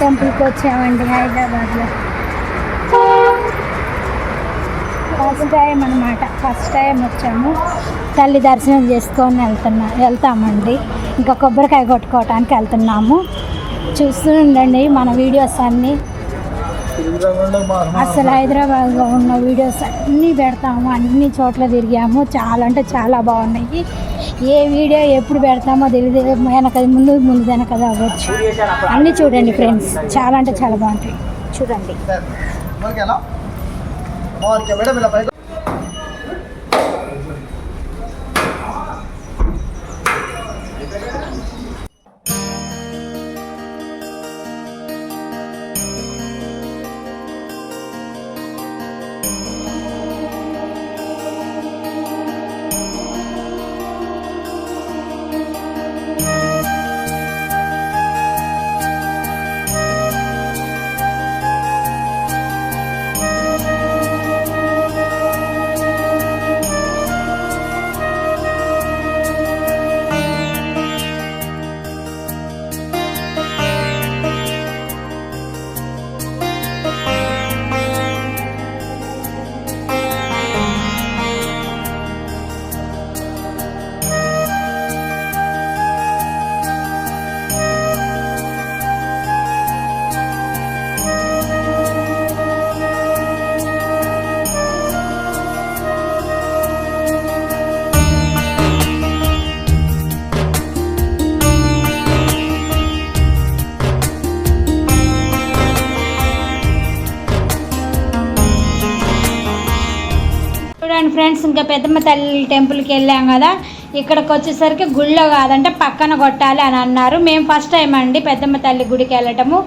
టెంపుల్కి వచ్చామండి హైదరాబాద్లో. ఫస్ట్ టైం అనమాట ఫస్ట్ టైం వచ్చాము. తల్లి దర్శనం చేసుకొని వెళ్తున్నా వెళ్తామండి. ఇంకా కొబ్బరికాయ కొట్టుకోవటానికి వెళ్తున్నాము. చూస్తూ ఉండండి మన వీడియోస్ అన్నీ. అసలు హైదరాబాద్లో ఉన్న వీడియోస్ అన్నీ పెడతాము అన్ని చోట్ల తిరిగాము. చాలా అంటే చాలా బాగున్నాయి. ఏ వీడియో ఎప్పుడు పెడతామో తెలియదు వెనక ముందు ముందు వెనక అవ్వచ్చు అన్నీ చూడండి ఫ్రెండ్స్. చాలా అంటే చాలా బాగుంటాయి. చూడండి. ఇంకా పెద్దమ్మ తల్లి టెంపుల్కి వెళ్ళాం కదా ఇక్కడికి వచ్చేసరికి గుళ్ళో కాదంటే పక్కన కొట్టాలి అని అన్నారు. మేము ఫస్ట్ టైం అండి పెద్దమ్మ తల్లి గుడికి వెళ్ళటము.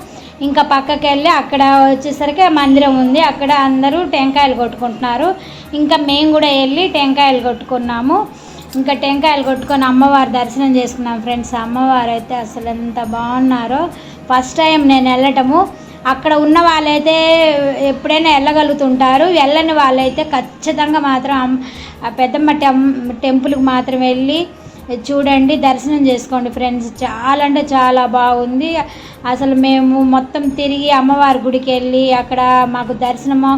ఇంకా పక్కకి వెళ్ళి అక్కడ వచ్చేసరికి మందిరం ఉంది. అక్కడ అందరూ టెంకాయలు కొట్టుకుంటున్నారు. ఇంకా మేము కూడా వెళ్ళి టెంకాయలు కొట్టుకున్నాము. ఇంకా టెంకాయలు కొట్టుకొని అమ్మవారి దర్శనం చేసుకున్నాం. ఫ్రెండ్స్ అమ్మవారు అయితే అసలు ఎంత బాగున్నారో. ఫస్ట్ టైం నేను వెళ్ళటము. అక్కడ ఉన్న వాళ్ళైతే ఎప్పుడైనా వెళ్ళగలుగుతుంటారు. వెళ్ళని వాళ్ళైతే ఖచ్చితంగా మాత్రం పెద్దమ్మ టెం టెంపుల్కి మాత్రం వెళ్ళి చూడండి దర్శనం చేసుకోండి ఫ్రెండ్స్. చాలా అంటే చాలా బాగుంది. అసలు మేము మొత్తం తిరిగి అమ్మవారి గుడికి వెళ్ళి అక్కడ మాకు దర్శనము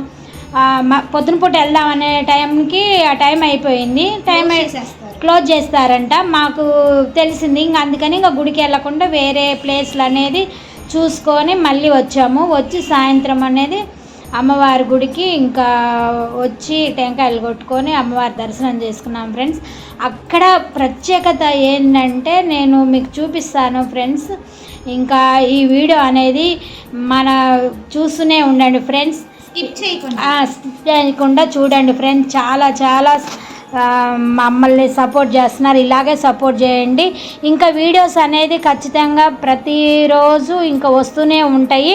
పొద్దున పూట వెళ్దాం అనే టైంకి ఆ టైం అయిపోయింది. టైం క్లోజ్ చేస్తారంట. మాకు తెలిసింది. ఇంకా అందుకని ఇంకా గుడికి వెళ్ళకుండా వేరే ప్లేస్లు అనేది చూసుకొని మళ్ళీ వచ్చాము. వచ్చి సాయంత్రం అనేది అమ్మవారి గుడికి ఇంకా వచ్చి టెంకాయలు కొట్టుకొని అమ్మవారి దర్శనం చేసుకున్నాం ఫ్రెండ్స్. అక్కడ ప్రత్యేకత ఏంటంటే నేను మీకు చూపిస్తాను ఫ్రెండ్స్. ఇంకా ఈ వీడియో అనేది మన చూస్తూనే ఉండండి ఫ్రెండ్స్. స్కిప్ చేయకుండా. skip చేయకుండా చూడండి ఫ్రెండ్స్. చాలా చాలా మమ్మల్ని సపోర్ట్ చేస్తున్నారు. ఇలాగే సపోర్ట్ చేయండి. ఇంకా వీడియోస్ అనేది ఖచ్చితంగా ప్రతిరోజు ఇంకా వస్తూనే ఉంటాయి.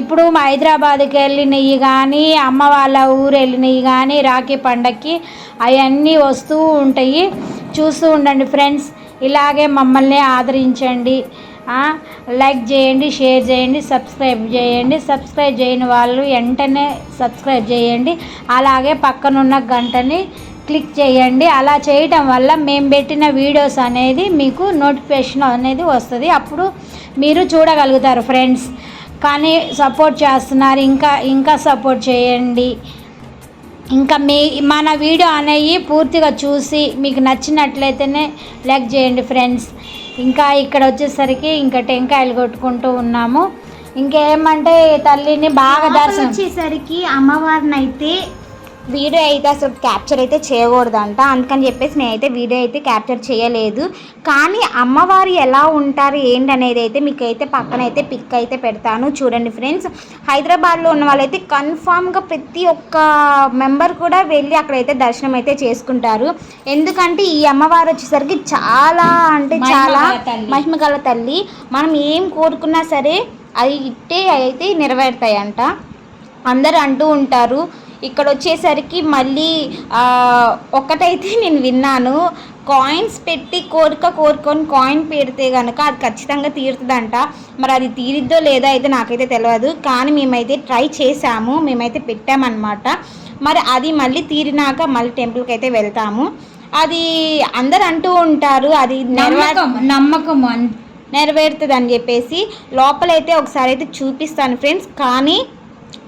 ఇప్పుడు మా హైదరాబాద్కి వెళ్ళినవి కానీ అమ్మ వాళ్ళ ఊరు వెళ్ళినవి కానీ రాఖీ పండక్కి అవన్నీ వస్తూ ఉంటాయి. చూస్తూ ఉండండి ఫ్రెండ్స్. ఇలాగే మమ్మల్ని ఆదరించండి. లైక్ చేయండి షేర్ చేయండి సబ్స్క్రైబ్ చేయండి. సబ్స్క్రైబ్ చేయని వాళ్ళు వెంటనే సబ్స్క్రైబ్ చేయండి. అలాగే పక్కనున్న గంటని క్లిక్ చేయండి. అలా చేయటం వల్ల మేము పెట్టిన వీడియోస్ అనేది మీకు నోటిఫికేషన్ అనేది వస్తుంది. అప్పుడు మీరు చూడగలుగుతారు ఫ్రెండ్స్ కానీ సపోర్ట్ చేస్తున్నారు. ఇంకా ఇంకా సపోర్ట్ చేయండి. ఇంకా మీ మన వీడియో అనేవి పూర్తిగా చూసి మీకు నచ్చినట్లయితేనే లైక్ చేయండి ఫ్రెండ్స్ ఇంకా ఇక్కడ వచ్చేసరికి ఇంకా టెంకాయలు కొట్టుకుంటూ ఉన్నాము. ఇంకేమంటే తల్లిని బాగా దర్శనం వచ్చేసరికి అమ్మవారిని అయితే వీడియో అయితే అసలు క్యాప్చర్ అయితే చేయకూడదంట. అందుకని చెప్పేసి నేనైతే వీడియో అయితే క్యాప్చర్ చేయలేదు. కానీ అమ్మవారు ఎలా ఉంటారు ఏంటి అనేది అయితే మీకు అయితే పక్కన అయితే పిక్ అయితే పెడతాను. చూడండి ఫ్రెండ్స్ హైదరాబాద్లో ఉన్న వాళ్ళైతే కన్ఫామ్గా ప్రతి ఒక్క మెంబర్ కూడా వెళ్ళి అక్కడైతే దర్శనం అయితే చేసుకుంటారు. ఎందుకంటే ఈ అమ్మవారు వచ్చేసరికి చాలా అంటే చాలా మహిమగల తల్లి. మనం ఏం కోరుకున్నా సరే అవి ఇట్టే అయితే నెరవేరుతాయంట. అందరు అంటూ ఉంటారు. ఇక్కడ వచ్చేసరికి మళ్ళీ ఆ, ఒక్కటైతే నేను విన్నాను. కాయిన్స్ పెట్టి కోరిక కోరుకొని కాయిన్ పెడితే కనుక అది ఖచ్చితంగా తీరుతుందంట. మరి అది తీరిద్దో లేదో అయితే నాకైతే తెలియదు కానీ మేమైతే ట్రై చేసాము మేమైతే పెట్టామన్నమాట. మరి అది మళ్ళీ తీరినాక మళ్ళీ టెంపుల్కి అయితే వెళ్తాము. అది అందరు అంటూ ఉంటారు అది నమ్మకం నెరవేరుతుంది అని చెప్పేసి లోపలైతే ఒకసారి అయితే చూపిస్తాను ఫ్రెండ్స్. కానీ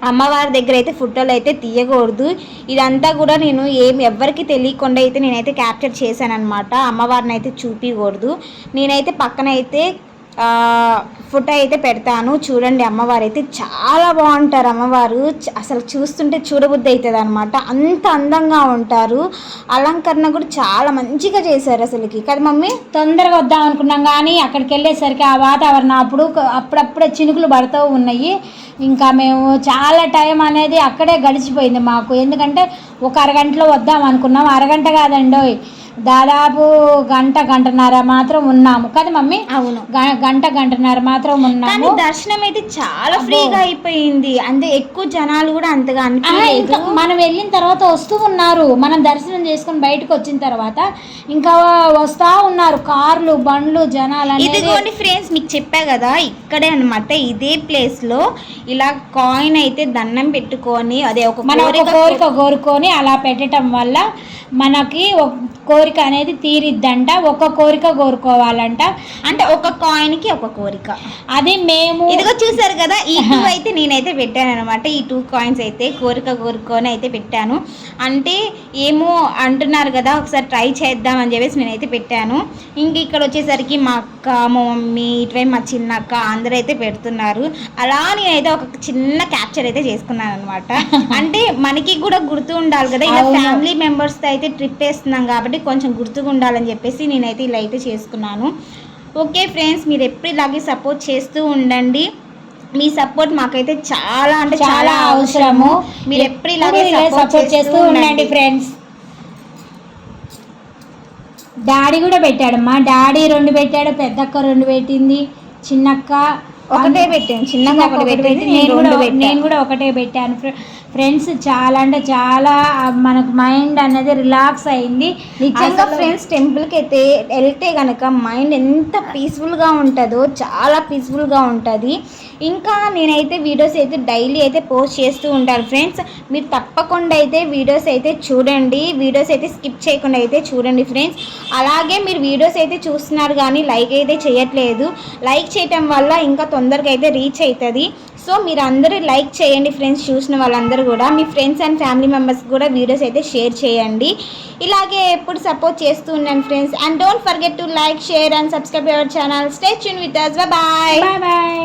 అమ్మవారి దగ్గర అయితే ఫోటోలు అయితే తీయకూడదు. ఇదంతా కూడా నేను ఏం ఎవ్వరికి తెలియకుండా అయితే నేనైతే క్యాప్చర్ చేశాను అనమాట అమ్మవారిని అయితే చూపించకూడదు నేనైతే పక్కన అయితే ఫోటో అయితే పెడతాను. చూడండి అమ్మవారు అయితే చాలా బాగుంటారు అమ్మవారు. అసలు చూస్తుంటే చూడబుద్ధి అవుతుంది అనమాట అంత అందంగా ఉంటారు. అలంకరణ కూడా చాలా మంచిగా చేశారు అసలుకి. కదా మమ్మీ? తొందరగా వద్దాం అనుకున్నాం కానీ అక్కడికి వెళ్ళేసరికి ఆ వాతావరణం అప్పుడు అప్పుడప్పుడే చినుకులు పడుతూ ఉన్నాయి. ఇంకా మేము చాలా టైం అనేది అక్కడే గడిచిపోయింది మాకు. ఎందుకంటే ఒక అరగంటలో వద్దాం అనుకున్నాం. అరగంట కాదండి దాదాపు గంట గంటన్నర మాత్రం ఉన్నాము. కదా మమ్మీ అవును. గంట గంటన్నర మాత్రం ఉన్నాము. దర్శనం అయితే చాలా ఫ్రీగా అయిపోయింది. అంటే ఎక్కువ జనాలు కూడా అంతగా ఇంకా మనం వెళ్ళిన తర్వాత వస్తూ ఉన్నారు. మనం దర్శనం చేసుకుని బయటకు వచ్చిన తర్వాత ఇంకా వస్తా ఉన్నారు. కార్లు బండ్లు జనాలు ఇదిగోండి ఫ్రెండ్స్ మీకు చెప్పా కదా ఇక్కడే అన్నమాట ఇదే ప్లేస్లో ఇలా కాయిన్ అయితే దండం పెట్టుకొని అదే ఒక మనం కోరిక కోరిక కోరుకొని అలా పెట్టడం వల్ల మనకి కోరిక అనేది తీరిద్దంట ఒక కోరిక కోరుకోవాలంట. అంటే ఒక కాయిన్కి ఒక కోరిక. అది మేము ఇదిగో చూసారు కదా ఈ టూ అయితే నేనైతే పెట్టాను అనమాట ఈ టూ కాయిన్స్ అయితే కోరిక కోరుకొని అయితే పెట్టాను. అంటే ఏమో అంటున్నారు కదా ఒకసారి ట్రై చేద్దాం అని చెప్పేసి నేనైతే పెట్టాను. ఇంక ఇక్కడ వచ్చేసరికి మా అక్క మా మమ్మీ ఇటువైపు మా చిన్న అక్క అందరూ అయితే పెడుతున్నారు. అలా నేనైతే ఒక చిన్న క్యాప్చర్ అయితే చేసుకున్నాను అనమాట అంటే మనకి కూడా గుర్తు ఉండాలి కదా ఇలా. ఫ్యామిలీ మెంబర్స్తో అయితే ట్రిప్ వేస్తున్నాం కాబట్టి కొంచెం గుర్తుగా ఉండాలని చెప్పేసి నేనైతే ఇలా అయితే చేసుకున్నాను. ఓకే ఫ్రెండ్స్ మీరు ఎప్పుడు ఇలాగే సపోర్ట్ చేస్తూ ఉండండి. మీ సపోర్ట్ మాకైతే చాలా అంటే చాలా అవసరము. మీరు ఎప్పుడు ఇలాగే సపోర్ట్ చేస్తూ ఉండండి ఫ్రెండ్స్. డాడీ కూడా పెట్టాడమ్మా. డాడీ రెండు పెట్టాడు పెద్దక్క రెండు పెట్టింది చిన్నక్క ఒకటే పెట్టాను. చిన్నగా చిన్నక్క ఒకటి పెట్టింది. నేను కూడా నేను కూడా ఒకటే పెట్టాను. ఫ్రెండ్స్ చాలా అంటే చాలా మనకు మైండ్ అనేది రిలాక్స్ అయింది. నిజంగా ఫ్రెండ్స్ టెంపుల్కి అయితే వెళ్తే కనుక మైండ్ ఎంత పీస్ఫుల్గా ఉంటుందో చాలా పీస్ఫుల్గా ఉంటుంది. ఇంకా నేనైతే వీడియోస్ అయితే డైలీ అయితే పోస్ట్ చేస్తూ ఉంటాను ఫ్రెండ్స్. మీరు తప్పకుండా అయితే వీడియోస్ అయితే చూడండి. వీడియోస్ అయితే స్కిప్ చేయకుండా అయితే చూడండి ఫ్రెండ్స్. అలాగే మీరు వీడియోస్ అయితే చూస్తున్నారు కానీ లైక్ అయితే చేయట్లేదు. లైక్ చేయటం వల్ల ఇంకా తొందరగా అయితే రీచ్ అవుతుంది. సో మీరు అందరూ లైక్ చేయండి ఫ్రెండ్స్ చూసిన వాళ్ళందరూ కూడా. మీ ఫ్రెండ్స్ అండ్ ఫ్యామిలీ మెంబర్స్ కూడా వీడియోస్ అయితే షేర్ చేయండి. ఇలాగే ఎప్పుడు సపోర్ట్ చేస్తూ ఉన్నాను friends. And don't forget to like share and subscribe your channel. Stay tune with us bye bye